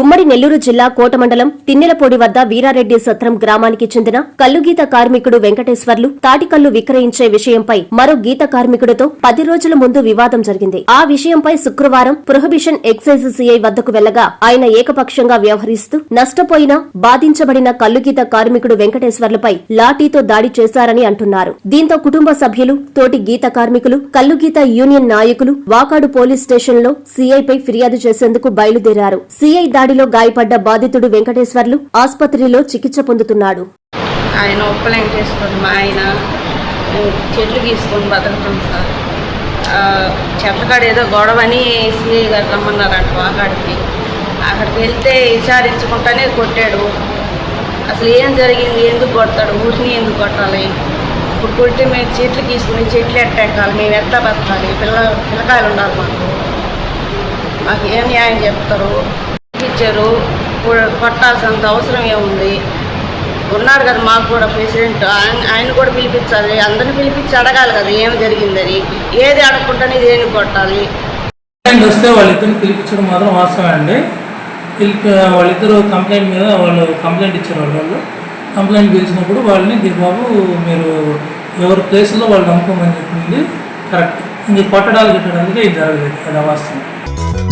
ఉమ్మడి నెల్లూరు జిల్లా కోటమండలం తిన్నెలపొడి వద్ద వీరారెడ్డి సత్రం గ్రామానికి చెందిన కల్లుగీత కార్మికుడు వెంకటేశ్వర్లు తాటికల్లు విక్రయించే విషయంపై మరో గీత కార్మికుడితో పది రోజుల ముందు వివాదం జరిగింది. ఆ విషయంపై శుక్రవారం ప్రొహిబిషన్ ఎక్సైజ్ సిఐ వద్దకు వెళ్ళగా ఆయన ఏకపక్షంగా వ్యవహరిస్తూ నష్టపోయిన బాధించబడిన కల్లుగీత కార్మికుడు వెంకటేశ్వర్లపై లాఠీతో దాడి చేశారని అంటున్నారు. దీంతో కుటుంబ సభ్యులు తోటి గీత కార్మికులు కల్లుగీత యూనియన్ నాయకులు వాకాడు పోలీస్ స్టేషన్లో సీఐపై ఫిర్యాదు చేసేందుకు బయలుదేరారు. సీఐ దాడిలో గాయపడ్డ బాధితుడు వెంకటేశ్వర్లు ఆసుపత్రిలో చికిత్స పొందుతున్నాడు. ఆయన ఒప్పలేం చేసుకొని మా ఆయన చెట్లు గీసుకొని బతుకుతాం సార్. ఆ, చెట్లకాడ ఏదో గొడవని సిఐ గారు రమ్మన్నారంట వాకాడికి అక్కడికి వెళ్తే విచారించుకుంటానే కొట్టాడు. అసలు ఏం జరిగింది? ఎందుకు కొడతాడు? ఊరిని ఎందుకు కొట్టాలి? ఇప్పుడు కొట్టి మేము చెట్లు గీసుకుని చెట్లు ఎట్టెక్కాలి మేము ఎట్లా బతకాలి? పిల్ల పిల్లకాయలు ఉండాలి మాకు. మాకు ఏం న్యాయం చెప్తారు? ఇచ్చారు. పట్టాల్సినంత కొట్టాల్సినంత అవసరం ఏముంది ఉన్నారు కదా మాకు కూడా ప్రెసిడెంట్. ఆయన ఆయన కూడా పిలిపించాలి. అందరిని పిలిపించి అడగాలి కదా ఏం జరిగిందని. ఏది అడగకుండానే దేని కొట్టాలి? కంప్లైంట్ వస్తే వాళ్ళిద్దరిని పిలిపించడం మాత్రం వాస్తవమే అండి. పిలిపి వాళ్ళిద్దరు కంప్లైంట్ మీద వాళ్ళు కంప్లైంట్ ఇచ్చారు వాళ్ళు కంప్లైంట్ పిలిచినప్పుడు వాళ్ళని "ది బాబు మీరు ఎవరి ప్లేస్లో వాళ్ళు నమ్ముకోమని చెప్పింది కరెక్ట్. ఇంక కొట్టడాలు పెట్టడానికి ఇది జరగలేదు. అది అవాస్తవం.